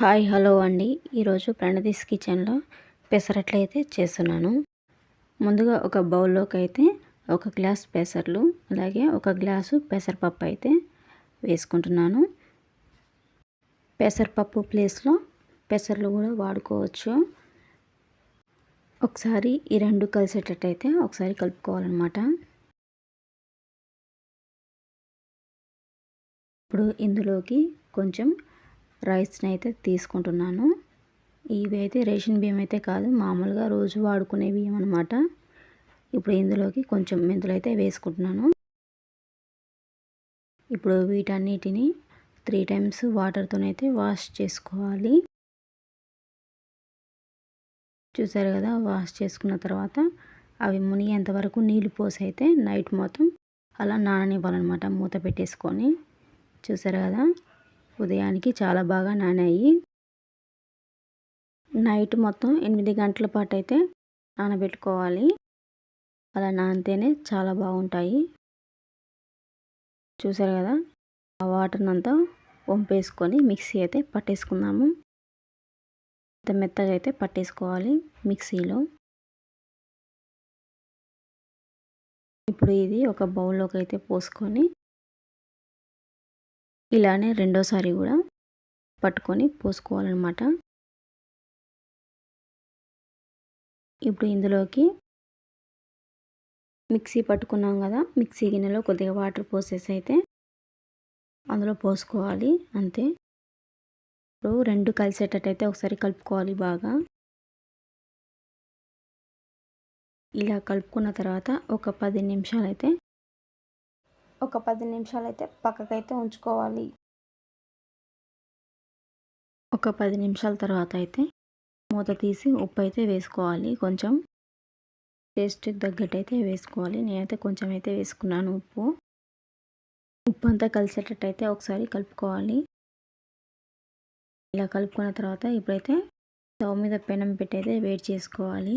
Hi hello అండి. ఈరోజు ప్రణదీస్ కిచెన్లో పెసరట్లు అయితే చేస్తున్నాను. ముందుగా ఒక బౌల్లోకి అయితే ఒక గ్లాస్ పెసర్లు అలాగే ఒక గ్లాసు పెసరపప్పు అయితే వేసుకుంటున్నాను. పెసరపప్పు ప్లేస్లో పెసర్లు కూడా వాడుకోవచ్చు. ఒకసారి ఈ రెండు కలిసేటట్టయితే ఒకసారి కలుపుకోవాలన్నమాట. ఇప్పుడు ఇందులోకి కొంచెం రైస్ని అయితే తీసుకుంటున్నాను. ఇవి అయితే రేషన్ బియ్యం అయితే కాదు మామూలుగా రోజు వాడుకునే బియ్యం అనమాట ఇప్పుడు ఇందులోకి కొంచెం మెంతులు అయితే వేసుకుంటున్నాను. ఇప్పుడు వీటన్నిటిని త్రీ టైమ్స్ వాటర్తోనైతే వాష్ చేసుకోవాలి. చూసారు కదా వాష్ చేసుకున్న తర్వాత అవి మునిగేంత వరకు నీళ్ళు పోసి అయితే నైట్ మొత్తం అలా నాననివ్వాలన్నమాట మూత పెట్టేసుకొని. చూసారు కదా ఉదయానికి చాలా బాగా నానాయి. నైట్ మొత్తం ఎనిమిది గంటల పాటు అయితే నానబెట్టుకోవాలి. అలా నానితేనే చాలా బాగుంటాయి. చూసారు కదా? ఆ వాటర్ని అంతా వంపేసుకొని మిక్సీ అయితే పట్టేసుకుందాము. అంత మెత్తగా అయితే పట్టేసుకోవాలి మిక్సీలో. ఇప్పుడు ఇది ఒక బౌల్లోకి అయితే పోసుకొని ఇలానే రెండోసారి కూడా పట్టుకొని పోసుకోవాలన్నమాట. ఇప్పుడు ఇందులోకి మిక్సీ పట్టుకున్నాం కదా మిక్సీ గిన్నెలో కొద్దిగా వాటర్ పోసేసి అయితే అందులో పోసుకోవాలి అంతే. ఇప్పుడు రెండు కలిసేటట్టయితే ఒకసారి కలుపుకోవాలి బాగా. ఇలా కలుపుకున్న తర్వాత ఒక పది నిమిషాలు అయితే ఒక పది నిమిషాలు అయితే పక్కకైతే ఉంచుకోవాలి. ఒక పది నిమిషాల తర్వాత అయితే మూత తీసి ఉప్పు అయితే వేసుకోవాలి. కొంచెం టేస్ట్కి తగ్గట్టు అయితే వేసుకోవాలి. నేనైతే కొంచెం అయితే వేసుకున్నాను ఉప్పు. ఉప్పు అంతా కలిసేటట్టు అయితే ఒకసారి కలుపుకోవాలి. ఇలా కలుపుకున్న తర్వాత ఇప్పుడైతే స్టవ్ మీద పెనం పెట్టి అయితే వేడి చేసుకోవాలి.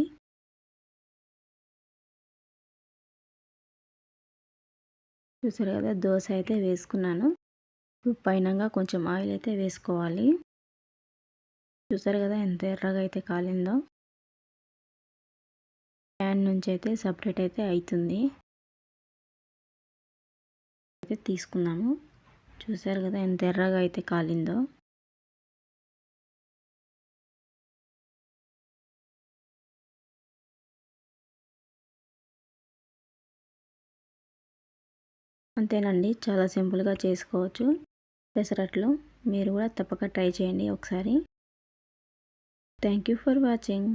చూసారు కదా దోశ అయితే వేసుకున్నాను. పైనంగా కొంచెం ఆయిల్ అయితే వేసుకోవాలి. చూసారు కదా ఎంత ఎర్రగా అయితే కాలిందో. ప్యాన్ నుంచి అయితే సపరేట్ అయితే అవుతుంది అయితే తీసుకున్నాము. చూసారు కదా ఎంత ఎర్రగా అయితే కాలిందో. అంతేనండి. చాలా సింపుల్గా చేసుకోవచ్చు. పెసరట్లు మీరు కూడా తప్పక ట్రై చేయండి ఒకసారి. Thank you for watching.